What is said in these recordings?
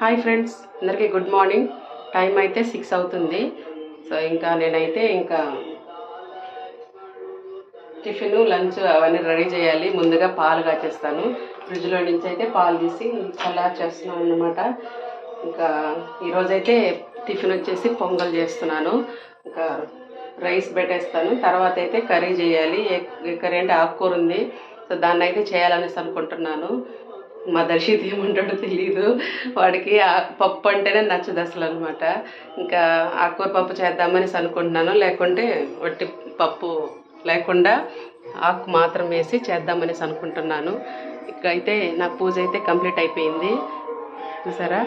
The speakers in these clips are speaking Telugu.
హాయ్ ఫ్రెండ్స్ అందరికీ గుడ్ మార్నింగ్. టైం అయితే సిక్స్ అవుతుంది. సో ఇంకా నేనైతే ఇంకా టిఫిన్ లంచ్ అవన్నీ రెడీ చేయాలి. ముందుగా పాలు కాచేస్తాను. ఫ్రిడ్జ్లో నుంచి అయితే పాలు తీసి చల్లారు చేస్తున్నాను అనమాట ఇంకా ఈరోజైతే టిఫిన్ వచ్చేసి పొంగల్ చేస్తున్నాను. ఇంకా రైస్ పెట్టేస్తాను. తర్వాత అయితే కర్రీ చేయాలి. ఏ ఏ కర్రీ అంటే ఆకుకూర ఉంది. సో దాన్ని అయితే చేయాలనేసి అనుకుంటున్నాను. మా దర్శిత్ ఏమంటాడో తెలియదు వాడికి ఆ పప్పు అంటేనే నచ్చదు అసలు అనమాట ఇంకా ఆకుకూర పప్పు చేద్దామనేసి అనుకుంటున్నాను. లేకుంటే వట్టి పప్పు లేకుండా ఆకు మాత్రం వేసి చేద్దామనేసి అనుకుంటున్నాను. ఇక అయితే నా పూజ అయితే కంప్లీట్ అయిపోయింది. చూసారా?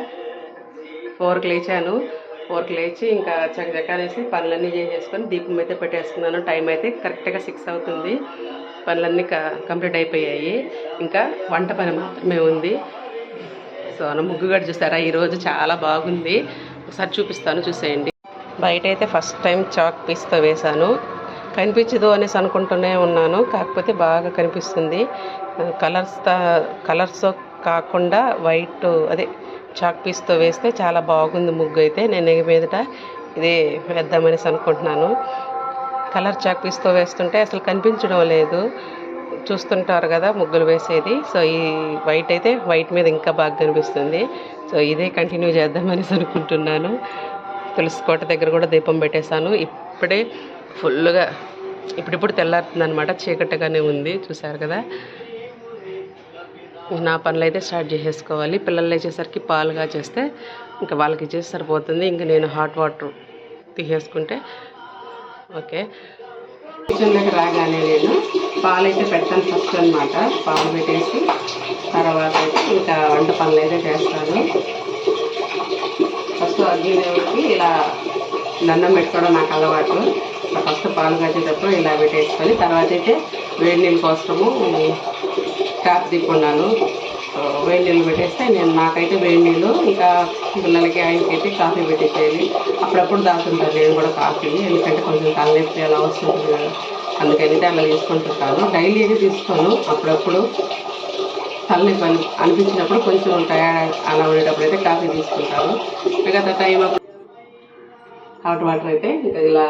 ఫోర్కి లేచాను. ఫోర్కి లేచి ఇంకా చకచకానేసి పనులన్నీ చేసేసుకొని దీపం అయితే పెట్టేసుకున్నాను. టైం అయితే కరెక్ట్గా సిక్స్ అవుతుంది. పనులన్నీ క కంప్లీట్ అయిపోయాయి. ఇంకా వంట పని మాత్రమే ఉంది. సో నా ముగ్గు కూడా చూసారా? ఈరోజు చాలా బాగుంది. ఒకసారి చూపిస్తాను చూసేయండి. బయట అయితే ఫస్ట్ టైం చాక్ పీస్తో వేశాను. కనిపించదు అనేసి అనుకుంటూనే ఉన్నాను. కాకపోతే బాగా కనిపిస్తుంది. కలర్స్ కలర్స్ కాకుండా వైట్ అదే చాక్ పీస్తో వేస్తే చాలా బాగుంది ముగ్గు అయితే నేను మీదట ఇది వేద్దామనేసి అనుకుంటున్నాను. కలర్ చాక్ పీస్తో వేస్తుంటే అసలు కనిపించడం లేదు. చూస్తుంటారు కదా ముగ్గులు వేసేది. సో ఈ వైట్ అయితే వైట్ మీద ఇంకా బాగా కనిపిస్తుంది. సో ఇదే కంటిన్యూ చేద్దామనేసి అనుకుంటున్నాను. తులసి కోట దగ్గర కూడా దీపం పెట్టేశాను. ఇప్పుడే ఫుల్గా ఇప్పుడిప్పుడు తెల్లారుతుంది అనమాట చీకటిగానే ఉంది. చూసారు కదా? నా పనులు అయితే స్టార్ట్ చేసేసుకోవాలి. పిల్లలు లేచేసరికి పాలుగా చేస్తే ఇంకా వాళ్ళకి ఇచ్చేసి సరిపోతుంది. ఇంకా నేను హాట్ వాటర్ తీసేసుకుంటే ఓకే. కిచెన్ దగ్గర రాగానే నేను పాలు అయితే పెట్టాను ఫస్ట్ అనమాట పాలు పెట్టేసి తర్వాత అయితే ఇంకా వంట పనులు అయితే చేస్తాను. ఫస్ట్ అగ్గిదేవుడికి ఇలా దండం పెట్టుకోవడం నాకు అలవాటు. ఫస్ట్ పాలు కాచేటప్పుడు ఇలా పెట్టేసుకొని తర్వాత అయితే వేడి నీళ్ళ కోసము ట్యాప్ తీసుకున్నాను వేడి నీళ్ళు పెట్టేస్తే నేను నాకైతే వేడి నీళ్ళు ఇంకా పిల్లలకి ఆయనకి అయితే కాఫీ పెట్టేసేయాలి అప్పుడప్పుడు తాగుతుంటాను నేను కూడా కాఫీ ఎందుకంటే కొంచెం తలనొప్పి అలా వస్తుంది కదా. అందుకని అలా తీసుకుంటుంటాను. డైలీ అయితే తీసుకోను. అప్పుడప్పుడు తలనొప్పి అనిపించినప్పుడు కొంచెం టయర్డ్ అలా ఉండేటప్పుడు అయితే కాఫీ తీసుకుంటాను. మిగతా టైం హాట్ వాటర్ అయితే ఇంకా ఇలా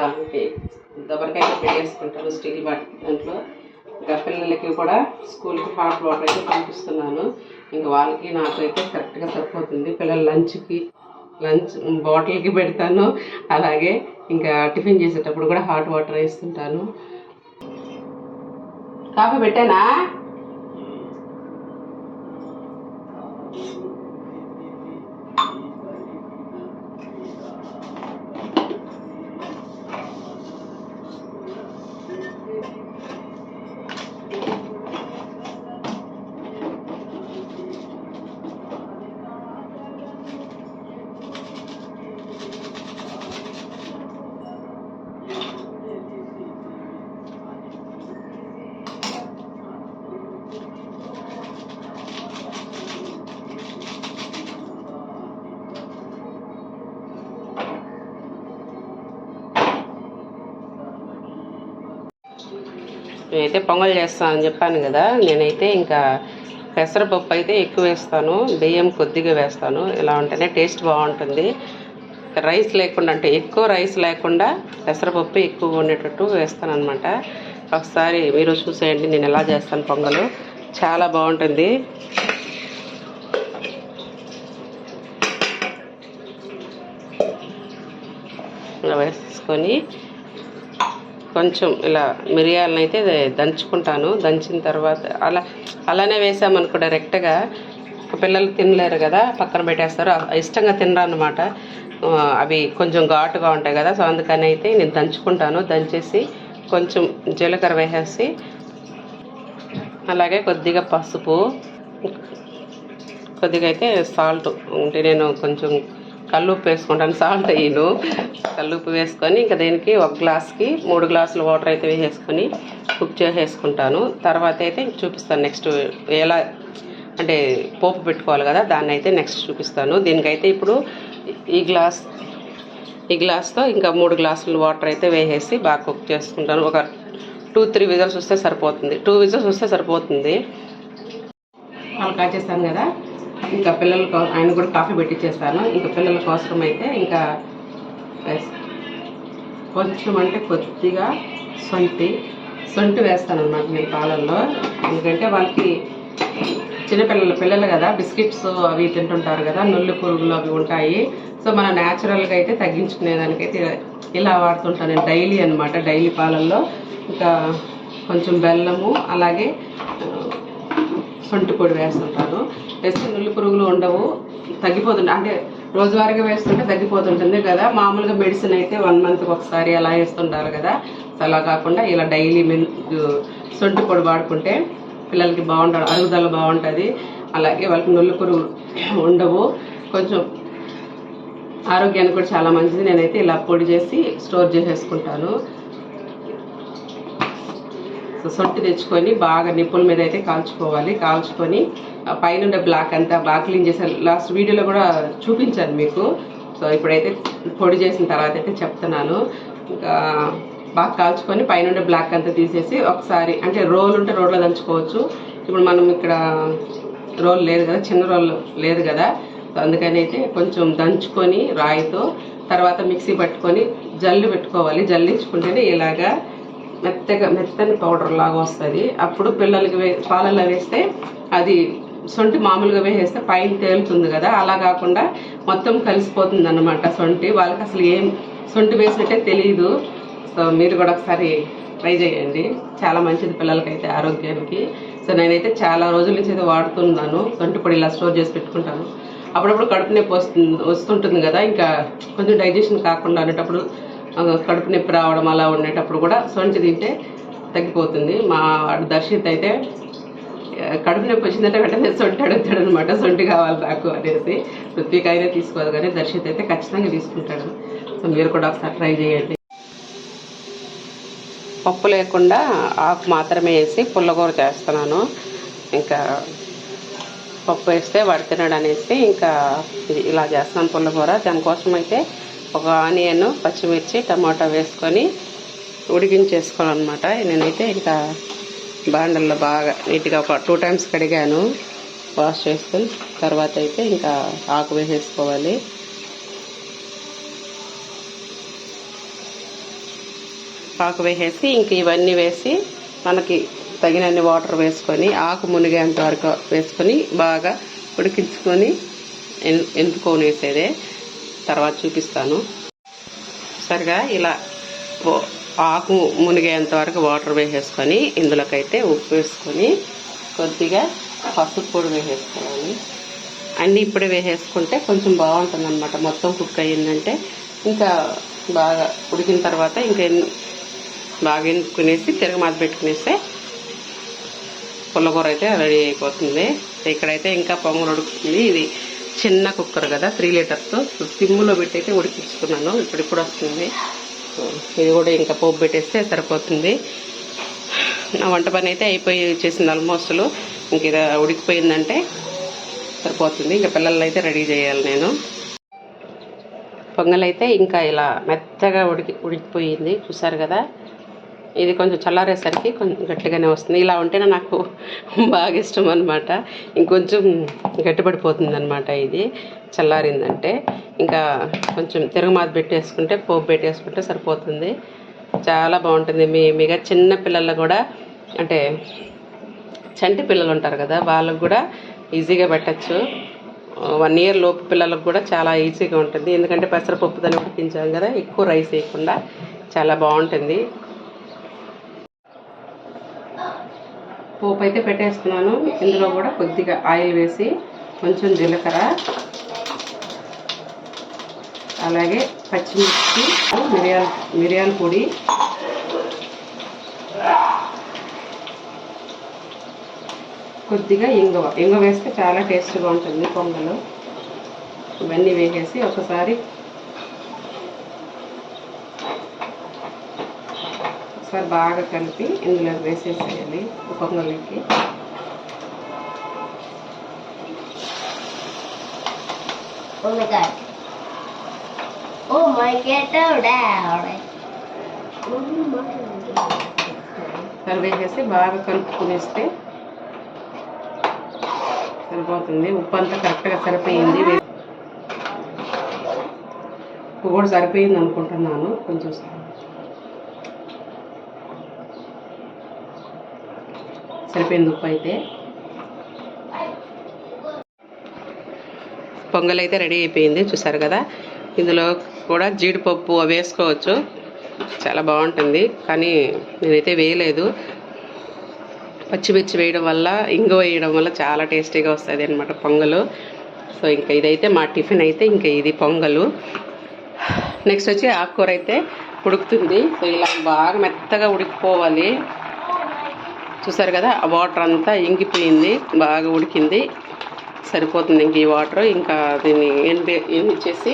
దొబరికాయ పెట్టేసుకుంటాను స్టీల్ బాట్ దాంట్లో. ఇంకా పిల్లలకి కూడా స్కూల్కి హాట్ వాటర్ అయితే పంపిస్తున్నాను. ఇంకా వాళ్ళకి నాకైతే కరెక్ట్గా సరిపోతుంది. పిల్లల లంచ్కి లంచ్ బాటిల్కి పెడతాను. అలాగే ఇంకా టిఫిన్ చేసేటప్పుడు కూడా హాట్ వాటర్ వేస్తుంటాను. కాఫీ పెట్టానా? నేనైతే పొంగల్ చేస్తానని చెప్పాను కదా నేనైతే ఇంకా పెసరపప్పు అయితే ఎక్కువ వేస్తాను బియ్యం కొద్దిగా వేస్తాను ఇలా ఉంటేనే టేస్ట్ బాగుంటుంది. రైస్ లేకుండా అంటే ఎక్కువ రైస్ లేకుండా పెసరపప్పు ఎక్కువ ఉండేటట్టు వేస్తాను అనమాట ఒకసారి మీరు చూసేయండి నేను ఎలా చేస్తాను పొంగలు. చాలా బాగుంటుంది. ఇలా వేసుకొని కొంచెం ఇలా మిరియాలను అయితే దంచుకుంటాను. దంచిన తర్వాత అలా అలానే వేసామనుకో డైరెక్ట్గా. పిల్లలు తినలేరు కదా పక్కన పెట్టేస్తారు. ఇష్టంగా తినరు అనమాట అవి కొంచెం ఘాటుగా ఉంటాయి కదా సో అందుకని అయితే నేను దంచుకుంటాను. దంచేసి కొంచెం జీలకర్ర వేసేసి అలాగే కొద్దిగా పసుపు. కొద్దిగా అయితే సాల్ట్ అంటే నేను కొంచెం కల్లుప్పు వేసుకుంటాను. సాల్ట్ అయ్యను కల్లుప్పు వేసుకొని ఇంకా దీనికి ఒక గ్లాస్కి మూడు గ్లాసులు వాటర్ అయితే వేసేసుకొని కుక్ చేసేసుకుంటాను. తర్వాత అయితే చూపిస్తాను నెక్స్ట్ ఎలా అంటే పోపు పెట్టుకోవాలి కదా దాన్ని అయితే నెక్స్ట్ చూపిస్తాను. దీనికైతే ఇప్పుడు ఈ గ్లాస్ ఈ గ్లాస్తో ఇంకా మూడు గ్లాసులు వాటర్ అయితే వేసేసి బాగా కుక్ చేసుకుంటాను. ఒక టూ త్రీ విజల్స్ వస్తే సరిపోతుంది. టూ విజల్స్ వస్తే సరిపోతుంది. పాలు కాచేస్తాను కదా. ఇంకా పిల్లల కోసం ఆయన కూడా కాఫీ పెట్టించేస్తాను ఇంకా పిల్లల కోసం అయితే ఇంకా కొంచెం అంటే కొద్దిగా సొంటి సొంటి వేస్తాను అనమాట నేను పాలల్లో. ఎందుకంటే వాళ్ళకి చిన్నపిల్లలు పిల్లలు కదా బిస్కెట్స్ అవి తింటుంటారు కదా నుల్లు పురుగులు అవి ఉంటాయి. సో మనం న్యాచురల్గా అయితే తగ్గించుకునేదానికైతే ఇలా- ఇలా వాడుతుంటాను నేను డైలీ అనమాట డైలీ పాలల్లో. ఇంకా కొంచెం బెల్లము అలాగే సొంటి పొడి వేస్తుంటాను వేస్తే నుల్లి పురుగులు ఉండవు తగ్గిపోతుంటాయి అంటే రోజువారీగా వేస్తుంటే తగ్గిపోతుంటుంది కదా. మామూలుగా మెడిసిన్ అయితే వన్ మంత్కి ఒకసారి అలా వేస్తుంటారు కదా. అలా కాకుండా ఇలా డైలీ మెన్ సొంటి పొడి వాడుకుంటే పిల్లలకి బాగుంటుంది అరుగుదల బాగుంటుంది. అలాగే వాళ్ళకి నుల్లి పురుగులు ఉండవు. కొంచెం ఆరోగ్యానికి కూడా చాలా మంచిది. నేనైతే ఇలా పొడి చేసి స్టోర్ చేసేసుకుంటాను. సో తెచ్చుకొని బాగా నిప్పుల మీద అయితే కాల్చుకోవాలి. కాల్చుకొని పైన ఉండే బ్లాక్ అంతా బాగా క్లీన్ చేశాను లాస్ట్ వీడియోలో కూడా చూపించాను మీకు. సో ఇప్పుడైతే పొడి చేసిన తర్వాత అయితే చెప్తున్నాను. ఇంకా బాగా కాల్చుకొని పైన ఉండే బ్లాక్ అంతా తీసేసి ఒకసారి అంటే రోల్ ఉంటే రోడ్లో దంచుకోవచ్చు. ఇప్పుడు మనం ఇక్కడ రోల్ లేదు కదా చిన్న రోల్ లేదు కదా. అందుకని అయితే కొంచెం దంచుకొని రాయితో తర్వాత మిక్సీ పట్టుకొని జల్లు పెట్టుకోవాలి. జల్లించుకుంటేనే ఇలాగా మెత్తగా మెత్తని పౌడర్ లాగా వస్తుంది. అప్పుడు పిల్లలకి వే పాలల్లో వేస్తే అది సొంటి మామూలుగా వేసేస్తే పైన తేలుతుంది కదా. అలా కాకుండా మొత్తం కలిసిపోతుంది అనమాట సొంటి. వాళ్ళకి అసలు ఏం సొంటి వేసినట్టే తెలియదు సో మీరు కూడా ఒకసారి ట్రై చేయండి. చాలా మంచిది పిల్లలకైతే ఆరోగ్యానికి. సో నేనైతే చాలా రోజుల నుంచి అయితే వాడుతున్నాను. సొంటి పొడి ఇలా స్టోర్ చేసి పెట్టుకుంటాను. అప్పుడప్పుడు కడుపు నొప్పి వస్తుంది వస్తుంటుంది కదా. ఇంకా కొంచెం డైజెషన్ కాకుండా అనేటప్పుడు కడుపు నొప్పి రావడం అలా ఉండేటప్పుడు కూడా సొంచి తింటే తగ్గిపోతుంది. మా దర్శిత్ అయితే కడుపు నొప్పి వచ్చిందంటే వెంటనే సొంటి అడుగుతాడు అనమాట సొంటి కావాలి నాకు అనేసి. పృథ్వీకి అయినా తీసుకోదు కానీ దర్శిత్ అయితే ఖచ్చితంగా తీసుకుంటాడు. సో మీరు కూడా ఒకసారి ట్రై చేయండి. పప్పు లేకుండా ఆకు మాత్రమే వేసి పుల్లగూర చేస్తున్నాను. ఇంకా పప్పు వేస్తే వాడు తినడు అనేసి ఇంకా ఇలా చేస్తున్నాను పుల్లగూర. దానికోసం అయితే ఒక ఆనియన్ పచ్చిమిర్చి టమాటా వేసుకొని ఉడికించేసుకోవాలన్నమాట. నేనైతే ఇంకా బాండల్లో బాగా నీట్గా ఒక టూ టైమ్స్ కడిగాను. వాష్ చేసుకొని తర్వాత అయితే ఇంకా ఆకు వేసేసుకోవాలి. ఆకు వేసేసి ఇంక ఇవన్నీ వేసి మనకి తగినన్ని వాటర్ వేసుకొని ఆకు మునిగేంత వరకు వేసుకొని బాగా ఉడికించుకొని ఎన్ ఎనుపుకొని వేసేదే. తర్వాత చూపిస్తాను. సరిగా ఇలా ఆకు మునిగేంత వరకు వాటర్ వేసేసుకొని ఇందులోకైతే ఉప్పు వేసుకొని కొద్దిగా పసుపు పొడి వేసేసుకోవాలి. అన్నీ ఇప్పుడే వేసేసుకుంటే కొంచెం బాగుంటుంది అనమాట మొత్తం కుక్ అయ్యిందంటే ఇంకా బాగా ఉడికిన తర్వాత ఇంకా బాగా ఎన్నుకునేసి తిరగమాత పెట్టుకునేస్తే పుల్లకూర అయితే రెడీ అయిపోతుంది. ఇక్కడైతే ఇంకా పొంగలు ఉడుకుతుంది. ఇది చిన్న కుక్కర్ కదా త్రీ లీటర్స్ సిమ్లో పెట్టి అయితే ఉడికించుకున్నాను. ఇప్పుడు ఇప్పుడు వస్తుంది. ఇది కూడా ఇంకా పోపు పెట్టేస్తే సరిపోతుంది. నా వంట పని అయితే అయిపోయి చేసింది ఆల్మోస్ట్ ఇంక ఇది ఉడికిపోయిందంటే సరిపోతుంది. ఇంకా పిల్లలు అయితే రెడీ చేయాలి నేను. పొంగల్ అయితే ఇంకా ఇలా మెత్తగా ఉడికి ఉడికిపోయింది. చూసారు కదా? ఇది కొంచెం చల్లారేసరికి కొంచెం గట్టిగానే వస్తుంది. ఇలా ఉంటేనే నాకు బాగా ఇష్టం అనమాట ఇంకొంచెం గట్టిపడిపోతుంది అనమాట ఇది. చల్లారిందంటే ఇంకా కొంచెం తిరగమాత పెట్టేసుకుంటే పోపు పెట్టేసుకుంటే సరిపోతుంది. చాలా బాగుంటుంది. మీ మిగ చిన్న పిల్లలు కూడా అంటే చంటి పిల్లలు ఉంటారు కదా వాళ్ళకు కూడా ఈజీగా పెట్టచ్చు. వన్ ఇయర్ లోపు పిల్లలకు కూడా చాలా ఈజీగా ఉంటుంది. ఎందుకంటే పెసరపప్పు దాన్ని ఉడికించాం కదా ఎక్కువ రైస్ వేయకుండా. చాలా బాగుంటుంది. పోపు అయితే పెట్టేస్తున్నాను. ఇందులో కూడా కొద్దిగా ఆయిల్ వేసి కొంచెం జీలకర్ర అలాగే పచ్చిమిర్చి మిరియాల మిరియాల పొడి. కొద్దిగా ఇంగువ. ఇంగువ వేస్తే చాలా టేస్ట్గా ఉంటుంది పొంగలు. ఇవన్నీ వేసేసి ఒకసారి ఒకసారి బాగా కలిపి ఇందులో వేసేసేయాలి పొంగలికి Oh my god. My god, down. సరి వేసేసి బాగా కలుపుకునేస్తే సరిపోతుంది ఉప్పు అంతా కరెక్ట్గా సరిపోయింది ఉప్పు కూడా సరిపోయింది అనుకుంటున్నాను కొంచెం సరిపోయింది ఉప్పు అయితే పొంగల్ అయితే రెడీ అయిపోయింది చూసారు కదా? ఇందులో కూడా జీడిపప్పు అవి వేసుకోవచ్చు. చాలా బాగుంటుంది కానీ నేనైతే వేయలేదు. పచ్చిమిర్చి వేయడం వల్ల ఇంగు వేయడం వల్ల చాలా టేస్టీగా వస్తుంది అనమాట పొంగలు. సో ఇంకా ఇదైతే మా టిఫిన్ అయితే ఇంకా ఇది పొంగలు. నెక్స్ట్ వచ్చి ఆకుకూర అయితే ఉడుకుతుంది. సో ఇలా బాగా మెత్తగా ఉడికిపోవాలి. చూసారు కదా ఆ వాటర్ అంతా ఇంగిపోయింది బాగా ఉడికింది. సరిపోతుంది ఇంక ఈ వాటర్. ఇంకా దీన్ని ఎనిపే ఎనిచ్చేసి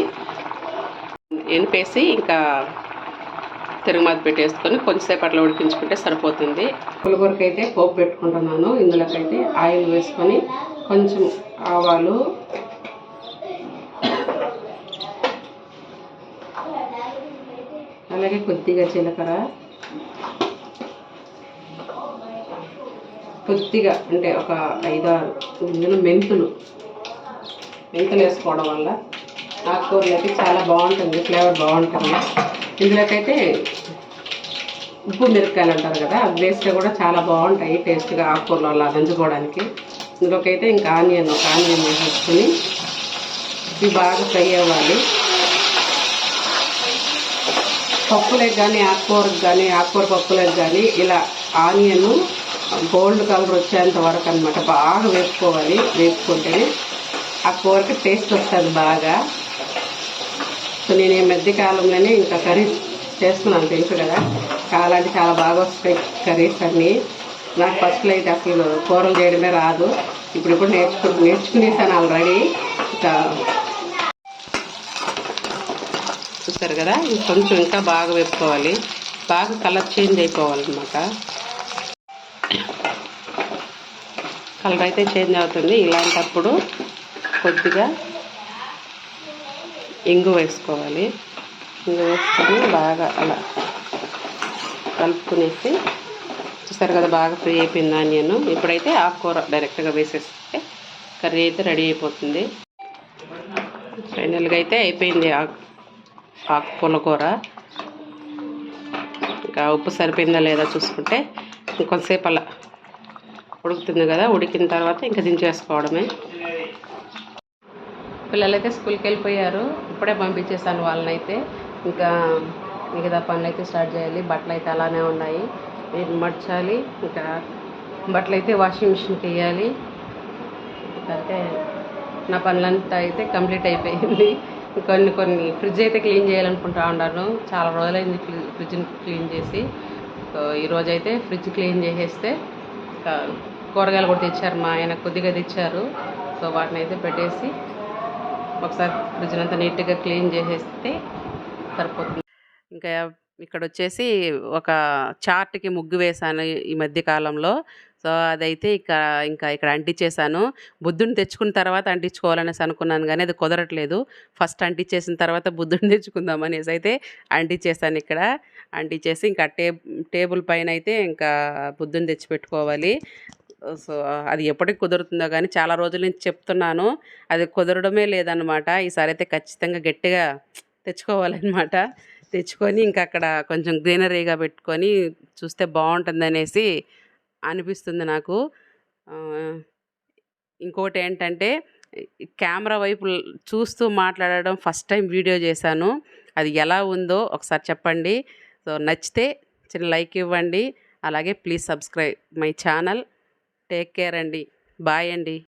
ఎనిపేసి ఇంకా తిరుగుమాత పెట్టేసుకొని కొంచెంసేపు అట్లా ఉడికించుకుంటే సరిపోతుంది. పులిగూరకి అయితే పోపు పెట్టుకుంటున్నాను. ఇందులోకైతే ఆయిల్ వేసుకొని కొంచెం ఆవాలు అలాగే కొద్దిగా జీలకర్ర కొద్దిగా అంటే ఒక ఐదు ఇందులో మెంతులు. మెంతులు వేసుకోవడం వల్ల ఆకుకూరలకి చాలా బాగుంటుంది ఫ్లేవర్ బాగుంటుంది. ఇందులోకైతే ఉప్పు మిరపకాయలు అంటారు కదా అవి వేస్తే కూడా చాలా బాగుంటాయి టేస్ట్గా ఆకుకూరలు అలా నంచుకోవడానికి ఇందులోకైతే ఇంకా ఆనియన్ ఆనియన్ వేసుకుని ఇవి బాగా ఫ్రై అవ్వాలి. పప్పులకు కానీ ఆకుకూరకు కానీ ఆకుకూర పప్పులకు కానీ ఇలా ఆనియను గోల్డ్ కలర్ వచ్చేంత వరకు అనమాట బాగా వేపుకోవాలి. వేపుకుంటేనే ఆ కూరకి టేస్ట్ వస్తుంది బాగా. సో నేను ఈ మధ్య కాలంలోనే ఇంకా కర్రీస్ చేస్తున్నాను తెలుసు కదా? కాలాంటి చాలా బాగా వస్తాయి కర్రీస్ అన్నీ. నాకు ఫస్ట్లో అయితే అసలు కూరలు చేయడమే రాదు. ఇప్పుడు ఇప్పుడు నేర్చుకు నేర్చుకునేసాను ఆల్రెడీ. ఇంకా చూస్తారు కదా? కొంచెం ఇంకా బాగా వేపుకోవాలి. బాగా కలర్ చేంజ్ అయిపోవాలన్నమాట. కలర్ అయితే చేంజ్ అవుతుంది. ఇలాంటప్పుడు కొద్దిగా ఇంగు వేసుకోవాలి. ఇంగు వేసుకొని బాగా అలా కలుపుకునేసి చూసారు కదా బాగా ఫ్రీ అయిపోయింది ఆనియన్. ఇప్పుడైతే ఆకుకూర డైరెక్ట్గా వేసేస్తే కర్రీ అయితే రెడీ అయిపోతుంది. ఫైనల్గా అయితే అయిపోయింది ఆకు ఆకు పుల్లకూర ఇంకా ఉప్పు సరిపోయిందా లేదా చూసుకుంటే ఇంకొంతసేపు అలా ఉడుకుతుంది కదా ఉడికిన తర్వాత ఇంకా దించేసుకోవడమే. పిల్లలైతే స్కూల్కి వెళ్ళిపోయారు ఇప్పుడే పంపించేసాను వాళ్ళనైతే. ఇంకా మిగతా పనులు అయితే స్టార్ట్ చేయాలి బట్టలు అయితే అలానే ఉన్నాయి. వీటిని మర్చాలి ఇంకా బట్టలు అయితే వాషింగ్ మిషన్కి వేయాలి. అంటే నా పనులంతా అయితే కంప్లీట్ అయిపోయింది. కొన్ని కొన్ని ఫ్రిడ్జ్ అయితే క్లీన్ చేయాలనుకుంటా ఉన్నాను చాలా రోజులైంది ఫ్రిడ్జ్ని క్లీన్ చేసి. సో ఈరోజు అయితే ఫ్రిడ్జ్ క్లీన్ చేసేస్తే కూరగాయలు కూడా తెచ్చారు మా ఆయన కొద్దిగా తెచ్చారు. సో వాటిని అయితే పెట్టేసి ఒకసారి ఫ్రిడ్జ్ అంతా నీట్గా క్లీన్ చేసేస్తే సరిపోతుంది. ఇంకా ఇక్కడ వచ్చేసి ఒక చార్ట్కి ముగ్గు వేశాను ఈ మధ్య కాలంలో. సో అదైతే ఇక ఇంకా ఇక్కడ అంటించేశాను బుద్ధుని తెచ్చుకున్న తర్వాత అంటించుకోవాలనేసి అనుకున్నాను కానీ అది కుదరట్లేదు. ఫస్ట్ అంటించేసిన తర్వాత బుద్ధుని తెచ్చుకుందాం అనేసి అయితే అంటించేసాను ఇక్కడ. అంటించేసి ఇంకా టే టేబుల్ పైన అయితే ఇంకా బుద్ధుని తెచ్చి పెట్టుకోవాలి సో అది ఎప్పటికి కుదురుతుందో కానీ చాలా రోజుల నుంచి చెప్తున్నాను. అది కుదరడమే లేదనమాట ఈసారి అయితే ఖచ్చితంగా గట్టిగా తెచ్చుకోవాలన్నమాట. తెచ్చుకొని ఇంకా అక్కడ కొంచెం గ్రీనరీగా పెట్టుకొని చూస్తే బాగుంటుంది అనేసి అనిపిస్తుంది నాకు. ఇంకోటి ఏంటంటే కెమెరా వైపు చూస్తూ మాట్లాడడం ఫస్ట్ టైం వీడియో చేశాను. అది ఎలా ఉందో ఒకసారి చెప్పండి. సో నచ్చితే చిన్న లైక్ ఇవ్వండి. అలాగే please subscribe my channel. Take care అండి. బాయ్ అండి.